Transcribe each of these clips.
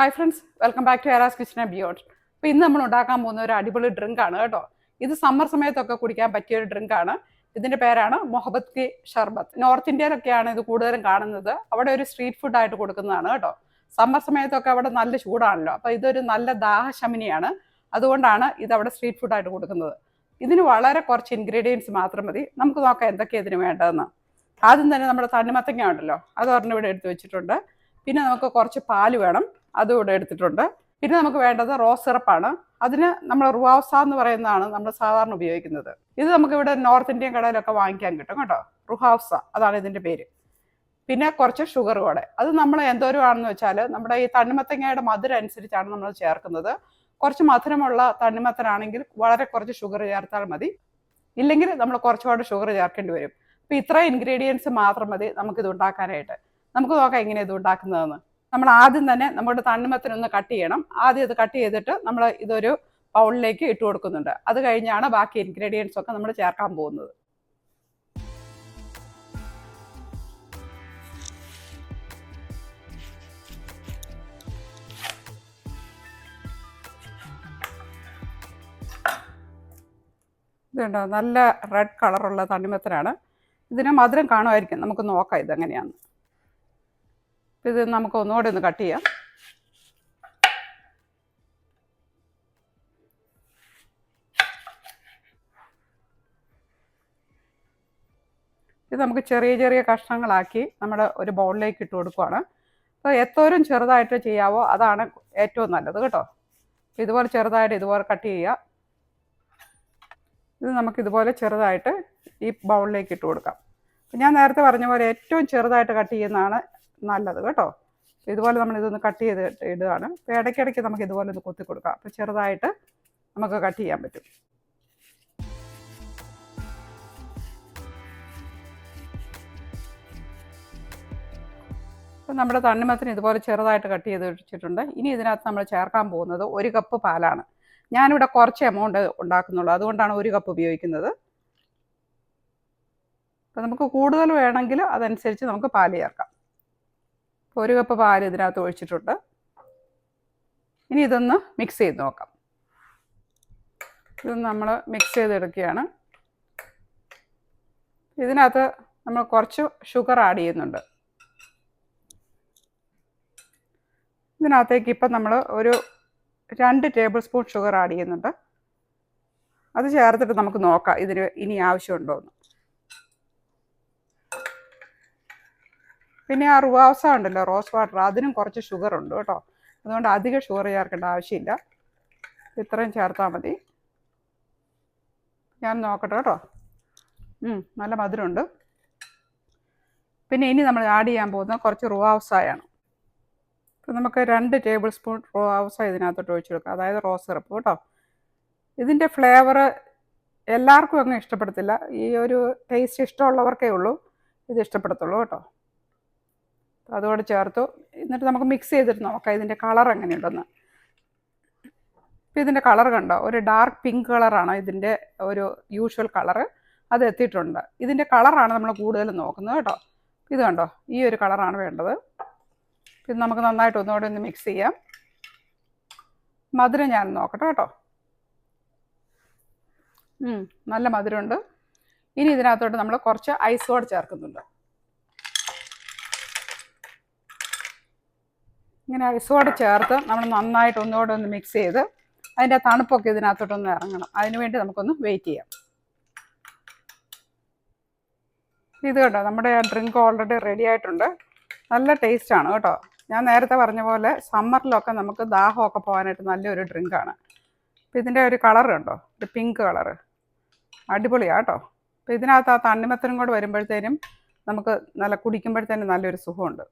Hi friends welcome back to Era's kitchen and beyond അപ്പോൾ ഇന്ന് നമ്മൾ ഉണ്ടാക്കാൻ പോകുന്ന ഒരു അടിപൊളി ഡ്രിങ്ക് ആണ് കേട്ടോ. ഇത് സമ്മർ സമയത്തൊക്കെ കുടിക്കാൻ പറ്റിയ ഒരു ഡ്രിങ്ക് ആണ്. ഇതിന്റെ പേരാണ് മൊഹബത് കെ ഷർബത്ത്. നോർത്ത് ഇന്ത്യയിലൊക്കെയാണ് ഇത് കൂടുതലും കാണുന്നത്. അവിടെ ഒരു സ്ട്രീറ്റ് ഫുഡ് ആയിട്ട് കൊടുക്കുന്നതാണ് കേട്ടോ. സമ്മർ സമയത്തൊക്കെ അവിടെ നല്ല ചൂടാണല്ലോ. അപ്പോൾ ഇതൊരു നല്ല ദാഹശമനിയാണ്. അതുകൊണ്ടാണ് ഇത് അവിടെ സ്ട്രീറ്റ് ഫുഡ് ആയിട്ട് കൊടുക്കുന്നത്. ഇതിന് വളരെ കുറച്ച് ഇൻഗ്രീഡിയൻസ് മാത്രം മതി. നമുക്ക് നോക്കാം എന്തൊക്കെയാണ് ഇതിന് വേണ്ടതെന്ന്. ആദ്യം തന്നെ നമ്മുടെ തണ്ണിമത്തങ്ങ ഉണ്ടല്ലോ. അത് ഒരെണ്ണം ഇവിടെ എടുത്ത് വെച്ചിട്ടുണ്ട്. പിന്നെ നമുക്ക് കുറച്ച് പാൽ വേണം. അതും ഇവിടെ എടുത്തിട്ടുണ്ട്. പിന്നെ നമുക്ക് വേണ്ടത് റോസ് സിറപ്പാണ്. അതിന് നമ്മൾ റുവാവസ എന്ന് പറയുന്നതാണ് നമ്മൾ സാധാരണ ഉപയോഗിക്കുന്നത്. ഇത് നമുക്ക് ഇവിടെ നോർത്ത് ഇന്ത്യൻ കടയിലൊക്കെ വാങ്ങിക്കാൻ കിട്ടും കേട്ടോ. റുഹാസ അതാണ് ഇതിന്റെ പേര്. പിന്നെ കുറച്ച് ഷുഗർ കൂടെ. അത് നമ്മൾ എന്തോരമാണെന്ന് വെച്ചാൽ നമ്മുടെ ഈ തണ്ണിമത്തങ്ങയുടെ മധുരം അനുസരിച്ചാണ് നമ്മൾ ചേർക്കുന്നത്. കുറച്ച് മധുരമുള്ള തണ്ണിമത്തനാണെങ്കിൽ വളരെ കുറച്ച് ഷുഗർ ചേർത്താൽ മതി. ഇല്ലെങ്കിൽ നമ്മൾ കുറച്ചുകൂടെ ഷുഗർ ചേർക്കേണ്ടി വരും. അപ്പോൾ ഇത്ര ഇൻഗ്രീഡിയൻസ് മാത്രം മതി നമുക്കിത് ഉണ്ടാക്കാനായിട്ട്. നമുക്ക് നോക്കാം എങ്ങനെയാണ് ഇത് ഉണ്ടാക്കുന്നതെന്ന്. നമ്മൾ ആദ്യം തന്നെ നമ്മുടെ തണ്ണിമത്തിനൊന്ന് കട്ട് ചെയ്യണം. ആദ്യം ഇത് കട്ട് ചെയ്തിട്ട് നമ്മൾ ഇതൊരു ബൗളിലേക്ക് ഇട്ട് കൊടുക്കുന്നുണ്ട്. അത് കഴിഞ്ഞാണ് ബാക്കി ഇൻഗ്രീഡിയൻസ് ഒക്കെ നമ്മൾ ചേർക്കാൻ പോകുന്നത്. ഇതുണ്ടോ നല്ല റെഡ് കളറുള്ള തണ്ണിമത്തനാണ്. ഇതിന് മധുരം കാണുമായിരിക്കും. നമുക്ക് നോക്കാം ഇത് നമുക്ക് ഒന്നുകൂടെ ഒന്ന് കട്ട് ചെയ്യാം. ഇത് നമുക്ക് ചെറിയ ചെറിയ കഷ്ണങ്ങളാക്കി നമ്മുടെ ഒരു ബൗളിലേക്ക് ഇട്ട് കൊടുക്കുവാണ്. അപ്പോൾ എത്തോരം ചെറുതായിട്ട് ചെയ്യാവോ അതാണ് ഏറ്റവും നല്ലത് കേട്ടോ. ഇതുപോലെ ചെറുതായിട്ട് ഇതുപോലെ കട്ട് ചെയ്യുക. ഇത് നമുക്ക് ഇതുപോലെ ചെറുതായിട്ട് ഈ ബൗളിലേക്ക് ഇട്ട് കൊടുക്കാം. ഞാൻ നേരത്തെ പറഞ്ഞ പോലെ ഏറ്റവും ചെറുതായിട്ട് കട്ട് ചെയ്യുന്നതാണ് നല്ലത് കേട്ടോ. ഇതുപോലെ നമ്മൾ ഇതൊന്ന് കട്ട് ചെയ്ത് ഇടുകയാണ്. അപ്പോൾ ഇടയ്ക്കിടയ്ക്ക് നമുക്ക് ഇതുപോലെ ഒന്ന് കൊത്തി കൊടുക്കാം. അപ്പോൾ ചെറുതായിട്ട് നമുക്ക് കട്ട് ചെയ്യാൻ പറ്റും. അപ്പം നമ്മുടെ തണ്ണിമത്തിന് ഇതുപോലെ ചെറുതായിട്ട് കട്ട് ചെയ്ത് വെച്ചിട്ടുണ്ട്. ഇനി ഇതിനകത്ത് നമ്മൾ ചേർക്കാൻ പോകുന്നത് ഒരു കപ്പ് പാലാണ്. ഞാനിവിടെ കുറച്ച് എമൗണ്ട് ഉണ്ടാക്കുന്നുള്ളൂ. അതുകൊണ്ടാണ് ഒരു കപ്പ് ഉപയോഗിക്കുന്നത്. അപ്പം നമുക്ക് കൂടുതൽ വേണമെങ്കിൽ അതനുസരിച്ച് നമുക്ക് പാൽ ചേർക്കാം. ഒരു കപ്പ് പാൽ ഇതിനകത്ത് ഒഴിച്ചിട്ടുണ്ട്. ഇനി ഇതൊന്ന് മിക്സ് ചെയ്ത് നോക്കാം. ഇത് നമ്മൾ മിക്സ് ചെയ്തെടുക്കുകയാണ്. ഇതിനകത്ത് നമ്മൾ കുറച്ച് ഷുഗർ ആഡ് ചെയ്യുന്നുണ്ട്. ഇതിനകത്തേക്ക് ഇപ്പം നമ്മൾ ഒരു രണ്ട് ടേബിൾ സ്പൂൺ ഷുഗർ ആഡ് ചെയ്യുന്നുണ്ട്. അത് ചേർത്തിട്ട് നമുക്ക് നോക്കാം ഇതിന് ഇനി ആവശ്യമുണ്ടോ എന്ന്. പിന്നെ ആ റുവാവസ ഉണ്ടല്ലോ റോസ് വാട്ടർ അതിനും കുറച്ച് ഷുഗർ ഉണ്ട് കേട്ടോ. അതുകൊണ്ട് അധികം ഷുഗർ ചേർക്കേണ്ട ആവശ്യമില്ല. ഇത്രയും ചേർത്താൽ മതി. ഞാൻ നോക്കട്ടെ കേട്ടോ. നല്ല മധുരമുണ്ട്. പിന്നെ ഇനി നമ്മൾ ആഡ് ചെയ്യാൻ പോകുന്നത് കുറച്ച് റുവാവസായാണ് അപ്പോൾ നമുക്ക് രണ്ട് ടേബിൾ സ്പൂൺ റോസ ഇതിനകത്തോട്ട് ഒഴിച്ചു കൊടുക്കാം. അതായത് റോസ് സിറപ്പ് കേട്ടോ. ഇതിന്റെ ഫ്ലേവർ എല്ലാവർക്കും അങ്ങ് ഇഷ്ടപ്പെടത്തില്ല. ഈ ഒരു ടേസ്റ്റ് ഇഷ്ടമുള്ളവർക്കേ ഉള്ളൂ. ഇത് ഇഷ്ടപ്പെടത്തുള്ളൂ കേട്ടോ. അതോടെ ചേർത്തു. എന്നിട്ട് നമുക്ക് മിക്സ് ചെയ്തിട്ട് നോക്കാം. ഇതിന്റെ കളർ എങ്ങനെയുണ്ടെന്ന്. ഇപ്പം ഇതിന്റെ കളർ കണ്ടോ? ഒരു ഡാർക്ക് പിങ്ക് കളറാണ് ഇതിന്റെ ഒരു യൂഷ്വൽ കളറ് അത് എത്തിയിട്ടുണ്ട്. ഇതിന്റെ കളറാണ് നമ്മൾ കൂടുതലും നോക്കുന്നത് കേട്ടോ. ഇത് കണ്ടോ? ഈ ഒരു കളറാണ് വേണ്ടത്. ഇത് നമുക്ക് നന്നായിട്ട് ഒന്നുകൂടെ ഒന്ന് മിക്സ് ചെയ്യാം. മധുരം ഞാൻ നോക്കട്ടെ കേട്ടോ. നല്ല മധുരമുണ്ട്. ഇനി ഇതിനകത്തോട്ട് നമ്മൾ കുറച്ച് ഐസ് വാട്ടർ ചേർക്കുന്നുണ്ട്. ഇങ്ങനെ ഐസ് കൂടെ ചേർത്ത് നമ്മൾ നന്നായിട്ട് ഒന്നുകൂടെ ഒന്ന് മിക്സ് ചെയ്ത് അതിന്റെ തണുപ്പൊക്കെ ഇതിനകത്തോട്ടൊന്ന് ഇറങ്ങണം. അതിന് വേണ്ടി നമുക്കൊന്ന് വെയിറ്റ് ചെയ്യാം. ഇത് കേട്ടോ നമ്മുടെ ഡ്രിങ്ക് ഓൾറെഡി റെഡി ആയിട്ടുണ്ട്. നല്ല ടേസ്റ്റ് ആണ് കേട്ടോ. ഞാൻ നേരത്തെ പറഞ്ഞ പോലെ സമ്മറിലൊക്കെ നമുക്ക് ദാഹമൊക്കെ പോകാനായിട്ട് നല്ലൊരു ഡ്രിങ്കാണ് അപ്പോൾ ഇതിന്റെ ഒരു കളർ കണ്ടോ ഒരു പിങ്ക് കളറ് അടിപൊളിയാണ് കേട്ടോ. അപ്പോൾ ഇതിനകത്ത് ആ തണ്ണിമത്തനും കൂടെ വരുമ്പോഴത്തേനും നമുക്ക് നല്ല കുടിക്കുമ്പോഴത്തേനും നല്ലൊരു സുഖമുണ്ട്.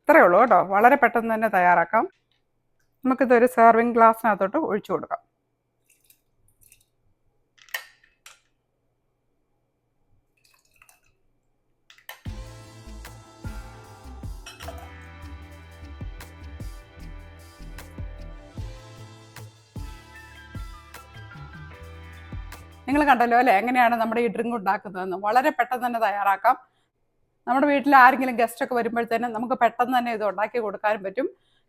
ഇത്രയേ ഉള്ളൂ കേട്ടോ. വളരെ പെട്ടെന്ന് തന്നെ തയ്യാറാക്കാം. നമുക്കിതൊരു സെർവിങ് ഗ്ലാസ്സിനകത്തോട്ട് ഒഴിച്ചു കൊടുക്കാം. നിങ്ങൾ കണ്ടല്ലോ അല്ലേ? എങ്ങനെയാണ് നമ്മുടെ ഈ ഡ്രിങ്ക് ഉണ്ടാക്കുന്നതെന്ന്? വളരെ പെട്ടെന്ന് തന്നെ തയ്യാറാക്കാം. നമ്മുടെ വീട്ടിൽ ആരെങ്കിലും ഗസ്റ്റ് ഒക്കെ വരുമ്പോഴത്തേനും നമുക്ക് പെട്ടെന്ന് തന്നെ ഇത് ഉണ്ടാക്കി കൊടുക്കാനും പറ്റും.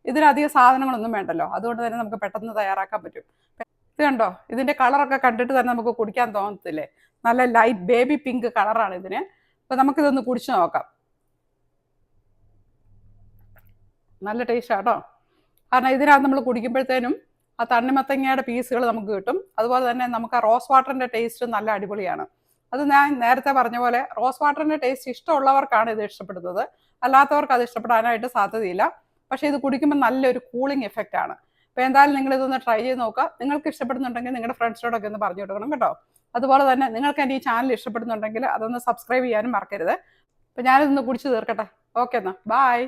ഇതിനധികം സാധനങ്ങളൊന്നും വേണ്ടല്ലോ. അതുകൊണ്ട് തന്നെ നമുക്ക് പെട്ടെന്ന് തയ്യാറാക്കാൻ പറ്റും. ഇത് കണ്ടോ? ഇതിന്റെ കളറൊക്കെ കണ്ടിട്ട് തന്നെ നമുക്ക് കുടിക്കാൻ തോന്നത്തില്ലേ? നല്ല ലൈറ്റ് ബേബി പിങ്ക് കളറാണ് ഇതിന്. അപ്പൊ നമുക്കിതൊന്ന് കുടിച്ചു നോക്കാം. നല്ല ടേസ്റ്റ് കേട്ടോ. കാരണം ഇതിനകത്ത് നമ്മൾ കുടിക്കുമ്പോഴത്തേനും ആ തണ്ണിമത്തങ്ങയുടെ പീസുകൾ നമുക്ക് കിട്ടും. അതുപോലെ തന്നെ നമുക്ക് ആ റോസ് വാട്ടറിന്റെ ടേസ്റ്റ് നല്ല അടിപൊളിയാണ്. അത് ഞാൻ നേരത്തെ പറഞ്ഞ പോലെ റോസ് വാട്ടറിന്റെ ടേസ്റ്റ് ഇഷ്ടമുള്ളവർക്കാണ് ഇത് ഇഷ്ടപ്പെടുന്നത്. അല്ലാത്തവർക്ക് അത് ഇഷ്ടപ്പെടാനായിട്ട് സാധ്യതയില്ല. പക്ഷേ ഇത് കുടിക്കുമ്പോൾ നല്ലൊരു കൂളിംഗ് എഫക്റ്റ് ആണ്. അപ്പോൾ എന്തായാലും നിങ്ങൾ ഇതൊന്ന് ട്രൈ ചെയ്ത് നോക്കുക. നിങ്ങൾക്ക് ഇഷ്ടപ്പെടുന്നുണ്ടെങ്കിൽ നിങ്ങളുടെ ഫ്രണ്ട്സിനോടൊക്കെ ഒന്ന് പറഞ്ഞു കൊടുക്കണം കേട്ടോ. അതുപോലെ തന്നെ നിങ്ങൾക്ക് എന്റെ ഈ ചാനൽ ഇഷ്ടപ്പെടുന്നുണ്ടെങ്കിൽ അതൊന്ന് സബ്സ്ക്രൈബ് ചെയ്യാനും മറക്കരുത്. അപ്പോൾ ഞാനിതൊന്ന് കുടിച്ച് തീർക്കട്ടെ. ഓക്കെ എന്നാൽ. ബായ്